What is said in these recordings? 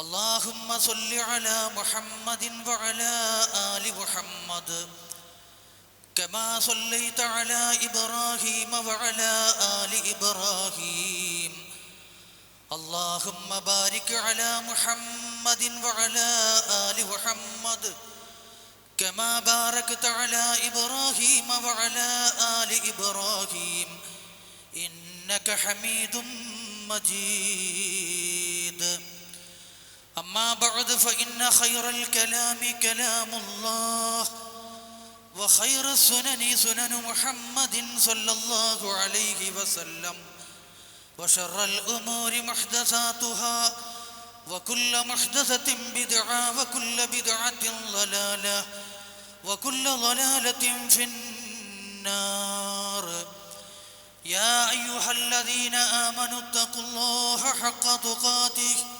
اللهم صل على محمد وعلى آل محمد كما صليت على إبراهيم وعلى آل إبراهيم. اللهم بارك على محمد وعلى آل محمد كما باركت على إبراهيم وعلى آل إبراهيم. إنك حميد مجيد. أما بعد فإن خير الكلام كلام الله وخير السنن سنن محمد صلى الله عليه وسلم وشر الأمور محدثاتها وكل محدثة بدعة وكل بدعة ضلالة وكل ضلالة في النار. يا أيها الذين آمنوا اتقوا الله حق تقاته.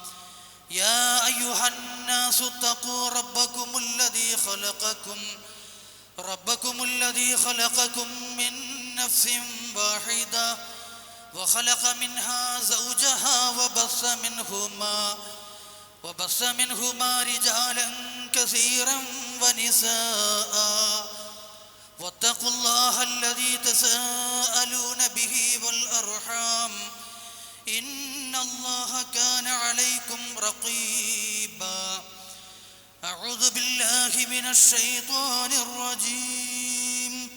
يا أيها الناس اتقوا ربكم الذي خلقكم ربكم الذي خلقكم من نفس واحدة وخلق منها زوجها وبص منهما وبص منهما رجالا كثيرا ونساء واتقوا الله الذي والأرحام إن الله كان عليكم رقيبا. أعوذ بالله من الشيطان الرجيم.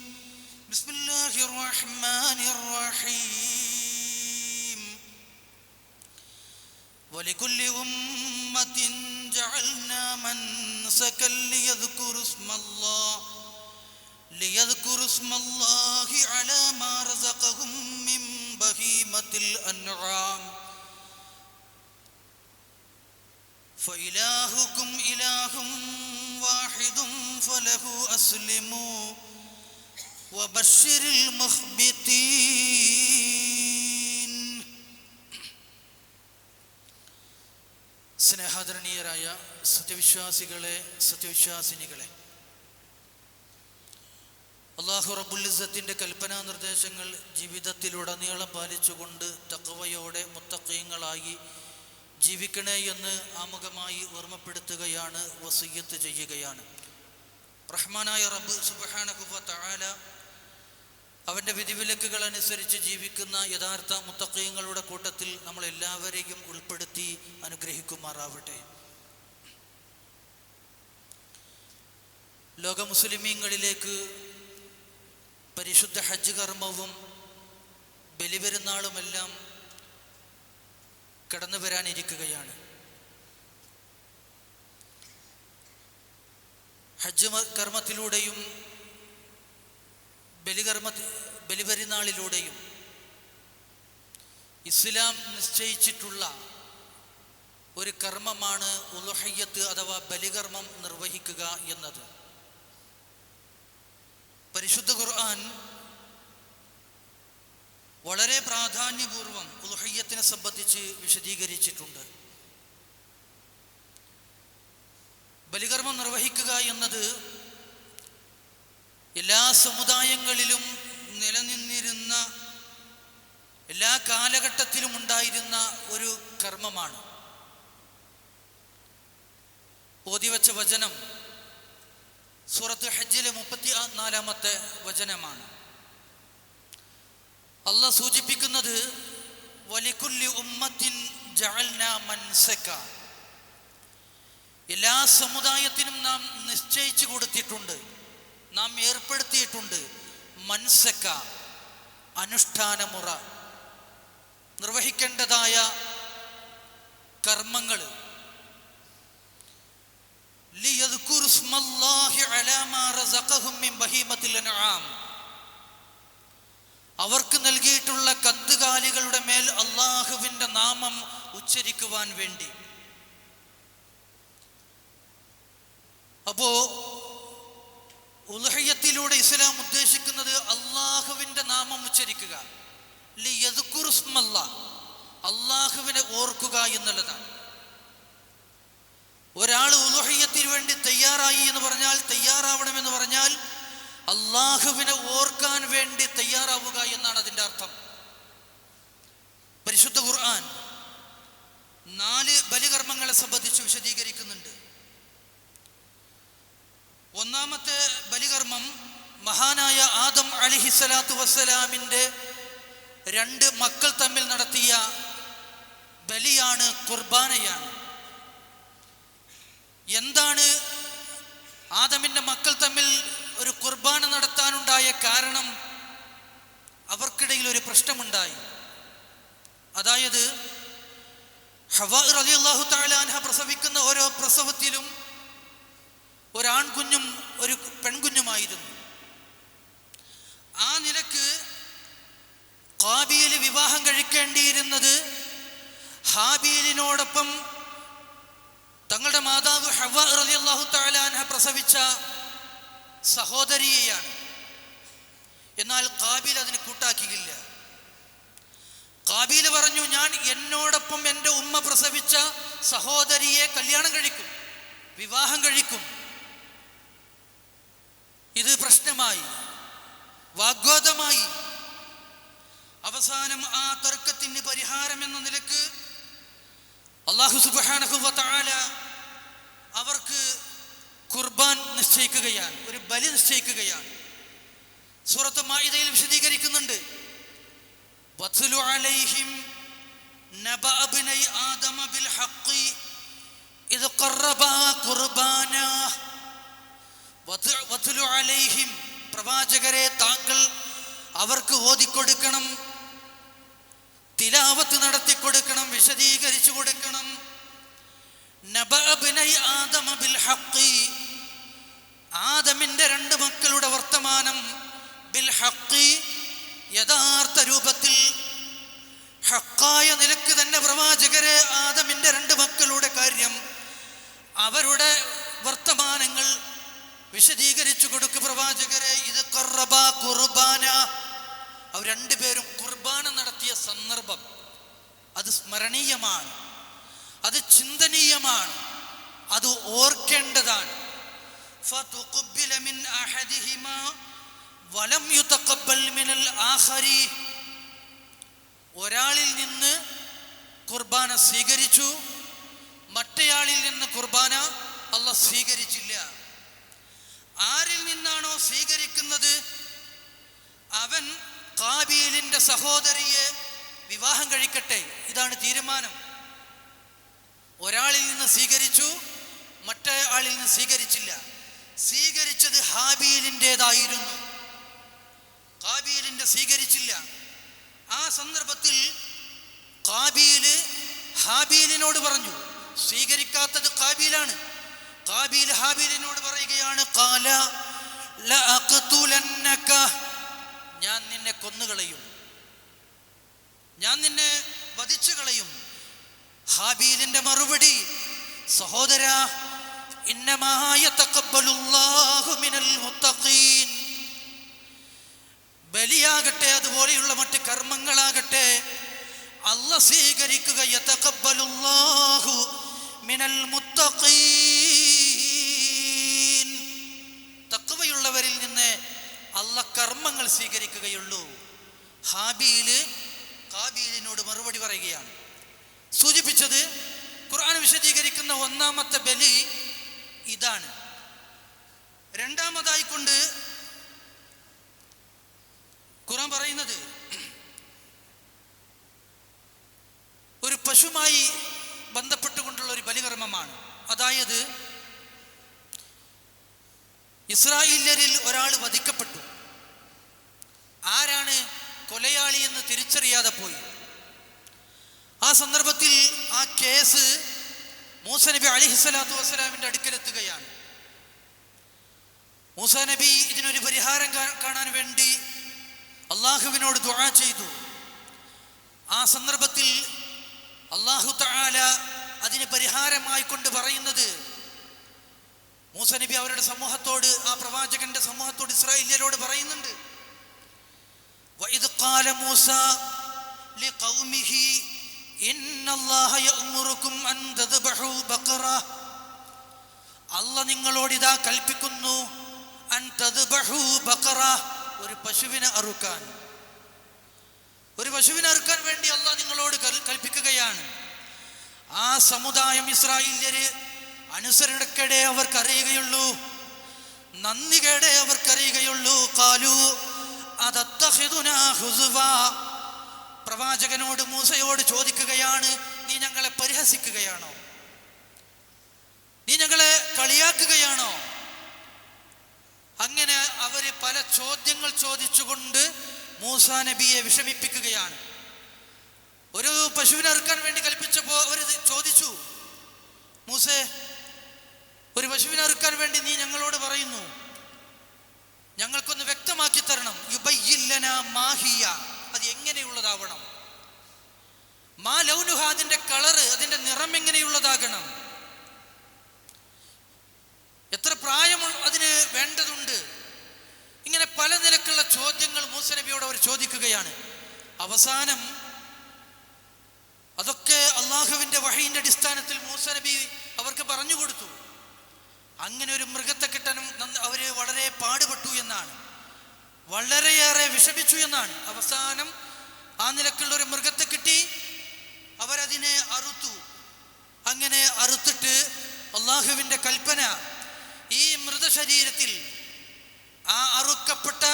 بسم الله الرحمن الرحيم. ولكل أمة جعلنا منسكا ليذكروا اسم الله. ليذكروا اسم الله على ما رزقهم من بهيمة الأنعام فإلهكم إله واحد فله أسلموا وبشر المخبتين സ്നേഹാദരണീയരായ സത്യവിശ്വാസികളെ സത്യവിശ്വാസിനികളെ അള്ളാഹു റബുലിസത്തിന്റെ കൽപ്പനാ നിർദ്ദേശങ്ങൾ ജീവിതത്തിലുടനീളം പാലിച്ചുകൊണ്ട് തക്കവയോടെ മുത്തക്കയങ്ങളായി ജീവിക്കണേ എന്ന് ആമുഖമായി ഓർമ്മപ്പെടുത്തുകയാണ് വസീയത്ത് ചെയ്യുകയാണ്. റഹ്മാനായ റബ്ബ് സുബഹാനഹുവ തആല അവന്റെ വിധിവിലക്കുകൾ അനുസരിച്ച് ജീവിക്കുന്ന യഥാർത്ഥ മുത്തക്കയങ്ങളുടെ കൂട്ടത്തിൽ നമ്മൾ എല്ലാവരെയും ഉൾപ്പെടുത്തി അനുഗ്രഹിക്കുമാറാവട്ടെ. ലോക മുസ്ലിമീങ്ങളിലേക്ക് പരിശുദ്ധ ഹജ്ജ് കർമ്മവും ബലിപെരുന്നാളുമെല്ലാം കടന്നു വരാനിരിക്കുകയാണ്. ഹജ്ജ് കർമ്മത്തിലൂടെയും ബലികർമ്മ ബലിപെരുന്നാളിലൂടെയും ഇസ്ലാം നിശ്ചയിച്ചിട്ടുള്ള ഒരു കർമ്മമാണ് ഉലുഹയ്യത്ത് അഥവാ ബലികർമ്മം നിർവഹിക്കുക എന്നത്. പരിശുദ്ധ ഖുർആൻ വളരെ പ്രാധാന്യപൂർവം ഉൽഹയ്യത്തിനെ സംബന്ധിച്ച് വിശദീകരിച്ചിട്ടുണ്ട്. ബലികർമ്മം നിർവഹിക്കുക എന്നത് എല്ലാ സമുദായങ്ങളിലും നിലനിന്നിരുന്ന എല്ലാ കാലഘട്ടത്തിലും ഉണ്ടായിരുന്ന ഒരു കർമ്മമാണ്. ഓതിവച്ച വചനം സൂറത്ത് ഹജ്ജിലെ മുപ്പത്തി നാലാമത്തെ വചനമാണ്. അല്ല സൂചിപ്പിക്കുന്നത് വലിക്കുല്ലി ഉമ്മത്തിൻ എല്ലാ സമുദായത്തിനും നാം നിശ്ചയിച്ചു കൊടുത്തിട്ടുണ്ട് നാം ഏർപ്പെടുത്തിയിട്ടുണ്ട് മൻസക്ക അനുഷ്ഠാനമുറ നിർവഹിക്കേണ്ടതായ കർമ്മങ്ങൾ. അവർക്ക് നൽകിയിട്ടുള്ള കന്നുകാലികളുടെ മേൽ അള്ളാഹുവിന്റെ നാമം ഉച്ചരിക്കുവാൻ വേണ്ടി. അപ്പോ ഉലഹയ്യത്തിലൂടെ ഇസ്ലാം ഉദ്ദേശിക്കുന്നത് അള്ളാഹുവിന്റെ നാമം ഉച്ചരിക്കുക. അള്ളാഹുവിനെ ഓർക്കുക എന്നുള്ളതാണ്. ഒരാൾ ഉലുഹയ്യത്തിന് വേണ്ടി തയ്യാറായി എന്ന് പറഞ്ഞാൽ തയ്യാറാവണമെന്ന് പറഞ്ഞാൽ അള്ളാഹുവിനെ ഓർക്കാൻ വേണ്ടി തയ്യാറാവുക എന്നാണ് അതിന്റെ അർത്ഥം. പരിശുദ്ധ ഖുർആൻ നാല് ബലികർമ്മങ്ങളെ സംബന്ധിച്ച് വിശദീകരിക്കുന്നുണ്ട്. ഒന്നാമത്തെ ബലികർമ്മം മഹാനായ ആദം അലിഹിസലാത്തു വസ്സലാമിന്റെ രണ്ട് മക്കൾ തമ്മിൽ നടത്തിയ ബലിയാണ് കുർബാനയാണ്. എന്താണ് ആദമിന്റെ മക്കൾ തമ്മിൽ ഒരു കുർബാന നടത്താനുണ്ടായ കാരണം? അവർക്കിടയിൽ ഒരു പ്രശ്നമുണ്ടായി. അതായത് ഹവാ റളിയല്ലാഹു തആല അൻഹ പ്രസവിക്കുന്ന ഓരോ പ്രസവത്തിലും ഒരാൺകുഞ്ഞും ഒരു പെൺകുഞ്ഞുമായിരുന്നു. ആ നിലയ്ക്ക് കാബീൽ വിവാഹം കഴിക്കേണ്ടിയിരുന്നത് ഹാബീലിനോടൊപ്പം തങ്ങളുടെ മാതാവ് ഹവ റളിയല്ലാഹു തആല അൻഹ പ്രസവിച്ച സഹോദരിയെയാണ്. എന്നാൽ കാബിൽ അതിന് കൂട്ടാക്കിയില്ല. കാബീൽ പറഞ്ഞു ഞാൻ എന്നോടൊപ്പം എന്റെ ഉമ്മ പ്രസവിച്ച സഹോദരിയെ കല്യാണം കഴിക്കും വിവാഹം കഴിക്കും. ഇത് പ്രശ്നമായി വാഗ്വാദമായി. അവസാനം ആ തർക്കത്തിന് പരിഹാരം എന്ന നിലയ്ക്ക് അള്ളാഹു സുബ്ഹാനഹു വ തആല അവർക്ക് കുർബാൻ നിശ്ചയിക്കുകയാണ് ഒരു ബലി നിശ്ചയിക്കുകയാണ്. സൂറത്ത് മായിതയിൽ വിശദീകരിക്കുന്നുണ്ട്. പ്രവാചകരെ താങ്കൾ അവർക്ക് ഓതിക്കൊടുക്കണം തിലാവത്ത് നടത്തി കൊടുക്കണം വിശദീകരിച്ചു കൊടുക്കണം നബഅ ഇബ്നൈ ആദമ ബിൽ ഹഖ് ആദമിന്റെ രണ്ട് മക്കളുടെ വർത്തമാനം ബിൽ ഹക്കി യഥാർത്ഥ രൂപത്തിൽ. ഹക്കായ നിലയ്ക്ക് തന്നെ പ്രവാചകരെ ആദമിന്റെ രണ്ട് മക്കളുടെ കാര്യം അവരുടെ വർത്തമാനങ്ങൾ വിശദീകരിച്ചു കൊടുക്ക് പ്രവാചകരെ. ഇത് കൊറബ കുർബാന. അവർ രണ്ടുപേരും കുർബാന നടത്തിയ സന്ദർഭം അത് സ്മരണീയമാണ്. അത് ചിന്തനീയമാണ്. അത് ഓർക്കേണ്ടതാണ്. ഒരാളിൽ നിന്ന് കുർബാന സ്വീകരിച്ചു മറ്റേയാളിൽ നിന്ന് കുർബാന അല്ല സ്വീകരിച്ചില്ല. ആരിൽ നിന്നാണോ സ്വീകരിക്കുന്നത്? അവൻ കാബീലിന്റെ സഹോദരിയെ വിവാഹം കഴിക്കട്ടെ. ഇതാണ് തീരുമാനം. ഒരാളിൽ നിന്ന് സ്വീകരിച്ചു മറ്റേ ആളിൽ നിന്ന് സ്വീകരിച്ചില്ല. സ്വീകരിച്ചത് ഹാബീലിന്റെതായിരുന്നു കാബീലിന്റെ സ്വീകരിച്ചില്ല. ആ സന്ദർഭത്തിൽ കാബീൽ ഹാബീലിനോട് പറഞ്ഞു സ്വീകരിക്കാത്തത് കാബീലാണ് കാബീൽ ഹാബീലിനോട് പറയുകയാണ് കാല. ഞാൻ നിന്നെ കൊന്നുകളയും. ഞാൻ നിന്നെ വധിച്ചു കളയും ഹാബീലിന്റെ മറുപടി സഹോദര ബലിയാകട്ടെ അതുപോലെയുള്ള മറ്റ് കർമ്മങ്ങളാകട്ടെ അല്ല സ്വീകരിക്കുക മിനൽ മുത്തഖീൻ. തഖ്വയുള്ളവരിൽ നിന്ന് അല്ല കർമ്മങ്ങൾ സ്വീകരിക്കുകയുള്ളൂ. ഹാബീൽ കാബീലിനോട് മറുപടി പറയുകയാണ്. സൂചിപ്പിച്ചത് ഖുർആൻ വിശദീകരിക്കുന്ന ഒന്നാമത്തെ ബലി ഇതാണ്. രണ്ടാമതായി കൊണ്ട് ഖുറാൻ പറയുന്നത് ഒരു പശുമായി ബന്ധപ്പെട്ടുകൊണ്ടുള്ള ഒരു ബലികർമ്മമാണ്. അതായത് ഇസ്രായേല്യരിൽ ഒരാൾ വധിക്കപ്പെട്ടു. ആരാണ് കൊലയാളി എന്ന് തിരിച്ചറിയാതെ പോയി. ആ സന്ദർഭത്തിൽ ആ കേസ് മൂസ നബി അലിഹിസ്വലാത്തു വസ്സലാമിന്റെ അടുക്കലെത്തുകയാണ്. മൂസ നബി ഇതിനൊരു പരിഹാരം കാണാൻ വേണ്ടി അള്ളാഹുവിനോട് ദുആ ചെയ്തു. ആ സന്ദർഭത്തിൽ അള്ളാഹു തആല അതിന് പരിഹാരമായി കൊണ്ട് പറയുന്നത് മൂസ നബി അവരുടെ സമൂഹത്തോട് ആ പ്രവാചകന്റെ സമൂഹത്തോട് ഇസ്രായേലിയരോട് പറയുന്നുണ്ട്. മൂസ ലി അല്ല നിങ്ങളോട് ഇതാ കൽപ്പിക്കുന്നു ഒരു പശുവിനെ അറുക്കാൻ. ഒരു പശുവിനെ അറുക്കാൻ വേണ്ടി അല്ല നിങ്ങളോട് കൽപ്പിക്കുകയാണ്. ആ സമുദായം ഇസ്രായേല്യര് അനുസരണക്കേടെ അവർക്കറിയുകയുള്ളൂ. നന്ദികേടെ അവർക്കറിയുകയുള്ളൂ. കാലു അതത്തഹിദുന ഹുസുവ. പ്രവാചകനോട് മൂസയോട് ചോദിക്കുകയാണ് നീ ഞങ്ങളെ പരിഹസിക്കുകയാണോ? നീ ഞങ്ങളെ കളിയാക്കുകയാണോ? അങ്ങനെ അവർ പല ചോദ്യങ്ങൾ ചോദിച്ചുകൊണ്ട് മൂസ നബിയെ വിഷമിപ്പിക്കുകയാണ്. ഒരു പശുവിനെ അറുക്കാൻ വേണ്ടി കൽപ്പിച്ചപ്പോ അവർ ചോദിച്ചു. മൂസേ ഒരു പശുവിനെ അറുക്കാൻ വേണ്ടി നീ ഞങ്ങളോട് പറയുന്നു. ഞങ്ങൾക്കൊന്ന് വ്യക്തമാക്കി തരണം. യുബയ്യില്ലന മാഹിയ. അത് എങ്ങനെയുള്ളതാവണം? മാ ലൗനുഹ അതിന്റെ കളറ് അതിന്റെ നിറം എങ്ങനെയുള്ളതാകണം? എത്ര പ്രായം അതിന് വേണ്ടതുണ്ട്? ഇങ്ങനെ പല നിലക്കുള്ള ചോദ്യങ്ങൾ മൂസനബിയോട് അവർ ചോദിക്കുകയാണ്. അവസാനം അതൊക്കെ അള്ളാഹുവിന്റെ വഹീന്റെ അടിസ്ഥാനത്തിൽ മൂസനബി അവർക്ക് പറഞ്ഞു കൊടുത്തു. അങ്ങനെ ഒരു മൃഗത്തെ കിട്ടാനും അവർ വളരെ പാടുപെട്ടു എന്നാണ്. വളരെയേറെ വിഷമിച്ചു എന്നാണ്. അവസാനം ആ നിലക്കുള്ള ഒരു മൃഗത്തെ കിട്ടി. അവരതിനെ അറുത്തു. അങ്ങനെ അറുത്തിട്ട് അള്ളാഹുവിന്റെ കൽപ്പന ഈ മൃതശരീരത്തിൽ ആ അറുക്കപ്പെട്ട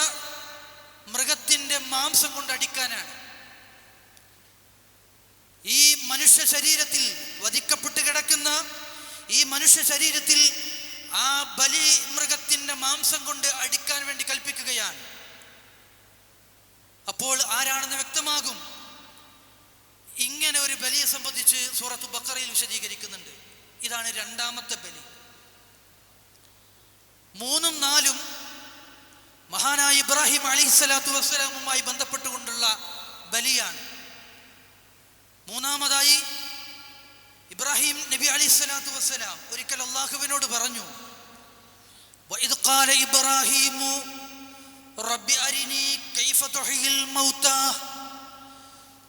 മൃഗത്തിന്റെ മാംസം കൊണ്ട് അടിക്കാനാണ്. ഈ മനുഷ്യ ശരീരത്തിൽ വധിക്കപ്പെട്ട് കിടക്കുന്ന ഈ മനുഷ്യ ശരീരത്തിൽ ആ ബലി മൃഗത്തിന്റെ മാംസം കൊണ്ട് അടിക്കാൻ വേണ്ടി കൽപ്പിക്കുകയാണ്. അപ്പോൾ ആരാണെന്ന് വ്യക്തമാകും. ഇങ്ങനെ ഒരു ബലിയെ സംബന്ധിച്ച് സൂറത്ത് ബക്കറയിൽ വിശദീകരിക്കുന്നുണ്ട്. ഇതാണ് രണ്ടാമത്തെ ബലി. മൂന്നും നാലും മഹാനായ ഇബ്രാഹിം അലിഹിസ്സലാത്തു വസ്സലാമുമായി ബന്ധപ്പെട്ടുകൊണ്ടുള്ള ബലിയാണ്. മൂന്നാമതായി ഇബ്രാഹിം നബി അലിസ്സലാത്തു വസ്സലാം ഒരിക്കൽ അള്ളാഹുവിനോട് പറഞ്ഞു ഇബ്രാഹിമു റബ്ബി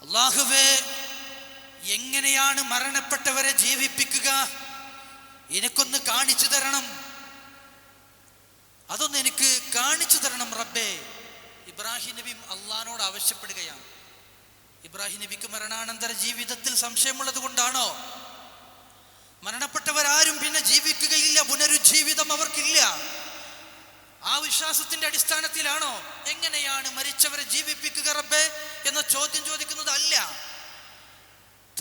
അള്ളാഹുവേ എങ്ങനെയാണ് മരണപ്പെട്ടവരെ ജീവിപ്പിക്കുക? എനിക്കൊന്ന് കാണിച്ചു തരണം. അതൊന്ന് എനിക്ക് കാണിച്ചു തരണം റബ്ബേ. ഇബ്രാഹിം നബി അള്ളഹാനോട് ആവശ്യപ്പെടുകയാണ്. ഇബ്രാഹിം നബിക്ക് മരണാനന്തര ജീവിതത്തിൽ സംശയമുള്ളത് കൊണ്ടാണോ? മരണപ്പെട്ടവരാരും പിന്നെ ജീവിക്കുകയില്ല പുനരുജ്ജീവിതം അവർക്കില്ല. ആ വിശ്വാസത്തിന്റെ അടിസ്ഥാനത്തിലാണോ എങ്ങനെയാണ് മരിച്ചവരെ ജീവിപ്പിക്കുക റബ്ബേ? എന്ന ചോദ്യം ചോദിക്കുന്നത് അല്ല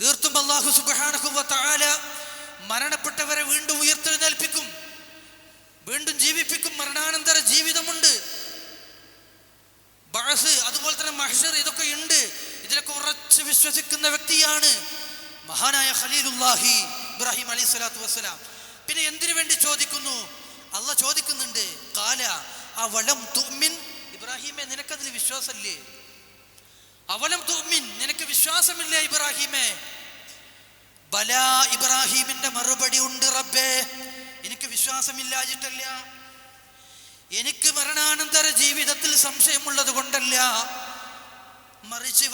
തീർത്തും അള്ളാഹു സുബാനഹുവ താല മരണപ്പെട്ടവരെ വീണ്ടും ഉയർത്തെഴുന്നേൽപ്പിക്കും. വീണ്ടും ജീവിപ്പിക്കും. മരണാനന്തര ജീവിതമുണ്ട്. ബഅസ് അതുപോലെ തന്നെ മഹഷർ ഇതൊക്കെ ഉണ്ട്. ഇതിലൊക്കെ ഉറച്ച് വിശ്വസിക്കുന്ന വ്യക്തിയാണ് മഹാനായ ഖലീലുല്ലാഹി ഇബ്രാഹിം അലി സ്വലാത്തു വസ്സലാം. പിന്നെ എന്തിനു വേണ്ടി ചോദിക്കുന്നു? അല്ല ചോദിക്കുന്നുണ്ട് കാല ആ വളം തുമ്മിൻ? ഇബ്രാഹിമെ നിനക്കതിൽ വിശ്വാസമില്ലേ? അവലം തൂമിൻ നിനക്ക് വിശ്വാസമില്ല ഇബ്രാഹിമേ. ബല ഇബ്രാഹിമിന്റെ മറുപടി ഉണ്ട് റബ്ബേ. എനിക്ക് വിശ്വാസമില്ലാഞ്ഞിട്ടല്ല. എനിക്ക് മരണാനന്തര ജീവിതത്തിൽ സംശയമുള്ളത് കൊണ്ടല്ല. മറിച്ച്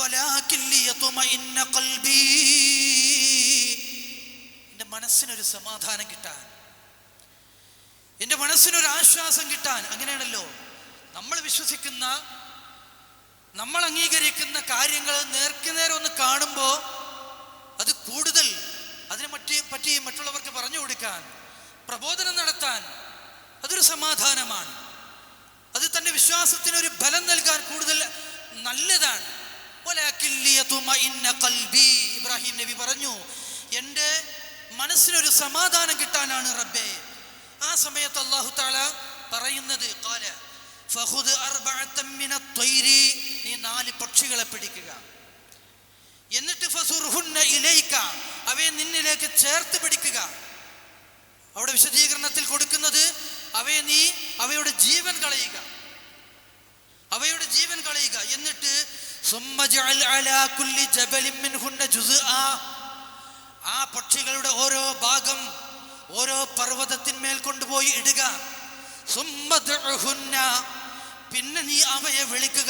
എന്റെ മനസ്സിനൊരു സമാധാനം കിട്ടാൻ. എന്റെ മനസ്സിനൊരു ആശ്വാസം കിട്ടാൻ. അങ്ങനെയാണല്ലോ. നമ്മൾ വിശ്വസിക്കുന്ന നമ്മൾ അംഗീകരിക്കുന്ന കാര്യങ്ങൾ നേർക്കുനേരെ ഒന്ന് കാണുമ്പോൾ അത് കൂടുതൽ അതിനെ മറ്റേ പറ്റി മറ്റുള്ളവർക്ക് പറഞ്ഞു കൊടുക്കാൻ പ്രബോധനം നടത്താൻ അതൊരു സമാധാനമാണ്. അത് തന്റെ വിശ്വാസത്തിന് ഒരു ബലം നൽകാൻ കൂടുതൽ നല്ലതാണ്. ഇബ്രാഹിം നബി പറഞ്ഞു എന്റെ മനസ്സിനൊരു സമാധാനം കിട്ടാനാണ് റബ്ബേ. ആ സമയത്ത് അള്ളാഹു താല പറയുന്നത് ഖാല ഫഖുദ് അർബഅത്തൻ മിന ത്വയ്രി നീ നാല് പക്ഷികളെ പിടിക്കുക. എന്നിട്ട് ഫസുർഹുന്ന ഇലയിക്ക അവയെ നിന്നിലേക്ക് ചേർത്ത് പിടിക്കുക. അവിടെ വിശദീകരണത്തിൽ കൊടുക്കുന്നത് അവയെ നീ അവയുടെ ജീവൻ കളയുക. അവയുടെ ജീവൻ കളയുക. എന്നിട്ട് ആ പക്ഷികളുടെ ഓരോ ഭാഗം ഓരോ പർവതത്തിന്മേൽ കൊണ്ടുപോയി ഇടുക. പിന്നെ നീ അവയെ വിളിക്കുക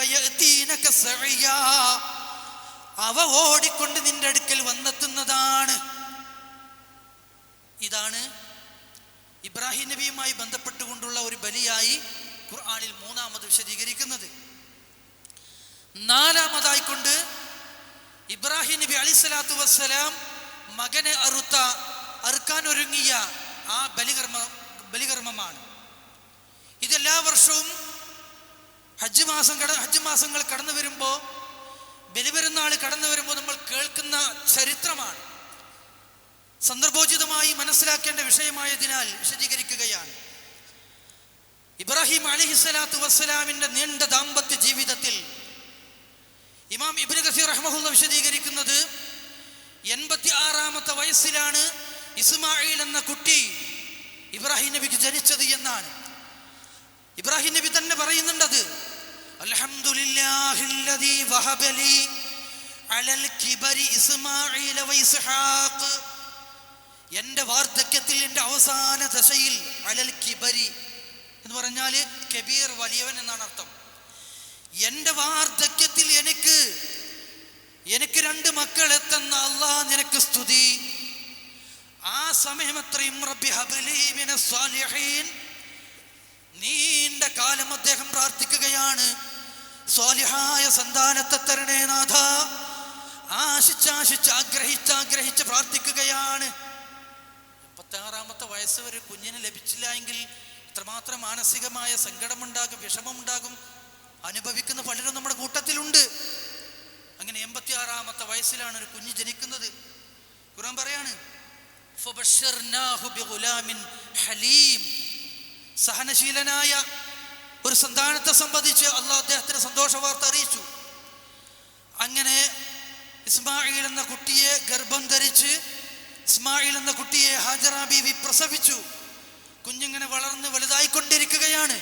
അവ ഓടിക്കൊണ്ട് നിന്റെ അടുക്കൽ വന്നെത്തുന്നതാണ്. ഇതാണ് ഇബ്രാഹിം നബിയുമായി ബന്ധപ്പെട്ടുകൊണ്ടുള്ള ഒരു ബലിയായി ഖുർആാനിൽ മൂന്നാമത് വിശദീകരിക്കുന്നത്. നാലാമതായിക്കൊണ്ട് ഇബ്രാഹിം നബി അലി സ്വലാത്തു വസ്സലാം മകനെ അറുത്ത അറുക്കാൻ ഒരുങ്ങിയ ആ ബലികർമ്മ ബലികർമ്മമാണ്. ഇതെല്ലാ വർഷവും ഹജ്ജ് മാസം കട ഹജ്ജ് മാസങ്ങൾ കടന്നു വരുമ്പോൾ ബലിപെരുന്നാൾ കടന്നു വരുമ്പോൾ നമ്മൾ കേൾക്കുന്ന ചരിത്രമാണ്. സന്ദർഭോചിതമായി മനസ്സിലാക്കേണ്ട വിഷയമായതിനാൽ വിശദീകരിക്കുകയാണ്. ഇബ്രാഹിം അലിഹിസ്സലാത്തു വസ്സലാമിന്റെ നീണ്ട ദാമ്പത്യ ജീവിതത്തിൽ ഇമാം ഇബ്നു ഖസീർ റഹ്മഹുല്ല വിശദീകരിക്കുന്നത് എൺപത്തി ആറാമത്തെ വയസ്സിലാണ് ഇസ്മായിൽ എന്ന കുട്ടി ഇബ്രാഹിം നബിക്ക് ജനിച്ചത് എന്നാണ്. ഇബ്രാഹിം നബി തന്നെ പറയുന്നുണ്ടത് അൽഹംദുലില്ലാഹില്ലദീ وهب അലൽ കിബരി ഇസ്മാഈല വ ഇസ്ഹാഖ്. എന്റെ വാർദ്ധക്യത്തിൽ എന്റെ അവസാന ദശയിൽ അലൽ കിബരി എന്ന് പറഞ്ഞാൽ കബീർ വലിയവൻ എന്നാണ് അർത്ഥം. എന്റെ വാർദ്ധക്യത്തിൽ എനിക്ക് എനിക്ക് രണ്ട് മക്കൾ എത്തുന്ന അള്ളാ നിനക്ക് സ്തുതി. ആ സമയം അത്രയും റബ്ബി ഹബ്ലി മിനസ് സാലിഹീൻ. നീണ്ട കാലം അദ്ദേഹം പ്രാർത്ഥിക്കുകയാണ്. സ്വാലിഹായ സന്താനത്തെ തരണേ നാഥ. ആശിച്ചാശിച്ച് ആഗ്രഹിച്ച് ആഗ്രഹിച്ച് പ്രാർത്ഥിക്കുകയാണ്. മുപ്പത്താറാമത്തെ വയസ്സ് വരെ കുഞ്ഞിന് ലഭിച്ചില്ല എങ്കിൽ ഇത്രമാത്രം മാനസികമായ സങ്കടമുണ്ടാകും വിഷമമുണ്ടാകും. അനുഭവിക്കുന്ന പലരും നമ്മുടെ കൂട്ടത്തിലുണ്ട്. അങ്ങനെ എൺപത്തി ആറാമത്തെ വയസ്സിലാണ് ഒരു കുഞ്ഞ് ജനിക്കുന്നത്. ഖുറാൻ പറയാണ് ഹലീം. സഹനശീലനായ ഒരു സന്താനത്തെ സംബന്ധിച്ച് അള്ളാഹ് അദ്ദേഹത്തിന് സന്തോഷ വാർത്ത അറിയിച്ചു. അങ്ങനെ ഇസ്മായിൽ എന്ന കുട്ടിയെ ഗർഭം ധരിച്ച് ഇസ്മായിൽ എന്ന കുട്ടിയെ ഹാജറ ബീവി പ്രസവിച്ചു. കുഞ്ഞിങ്ങനെ വളർന്ന് വലുതായിക്കൊണ്ടിരിക്കുകയാണ്.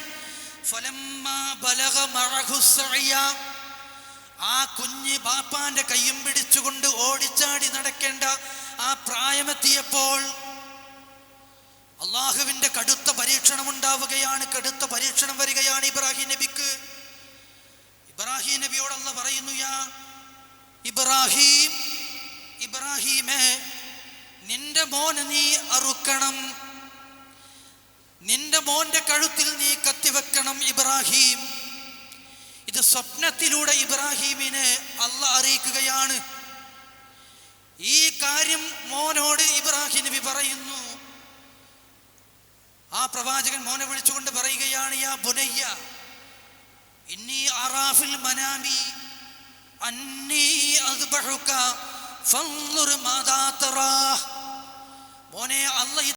ആ കുഞ്ഞ് ബാപ്പാന്റെ കയ്യും പിടിച്ചുകൊണ്ട് ഓടിച്ചാടി നടക്കേണ്ട ആ പ്രായമെത്തിയപ്പോൾ അള്ളാഹുവിന്റെ കടുത്ത പരീക്ഷണം ഉണ്ടാവുകയാണ് കടുത്ത പരീക്ഷണം വരികയാണ് ഇബ്രാഹിം നബിക്ക്. ഇബ്രാഹിം നബിയോട് അല്ല പറയുന്നു യാ ഇബ്രാഹിം ഇബ്രാഹിമേ നിന്റെ മോന് നീ അറുക്കണം. നിന്റെ മോന്റെ കഴുത്തിൽ നീ കത്തിവെക്കണം ഇബ്രാഹിം. ഇത് സ്വപ്നത്തിലൂടെ ഇബ്രാഹിമിനെ അല്ല അറിയിക്കുകയാണ്. ഈ കാര്യം മോനോട് ഇബ്രാഹിം നബി പറയുന്നു. ആ പ്രവാചകൻ മോനെ വിളിച്ചുകൊണ്ട് പറയുകയാണ് യാ ബുനയ്യ ഇന്നി അറാഫിൽ മനാമി അന്നീ അദ്ബഹുക ഫൻളുർ മാദാ തറാ. മോനെ അല്ല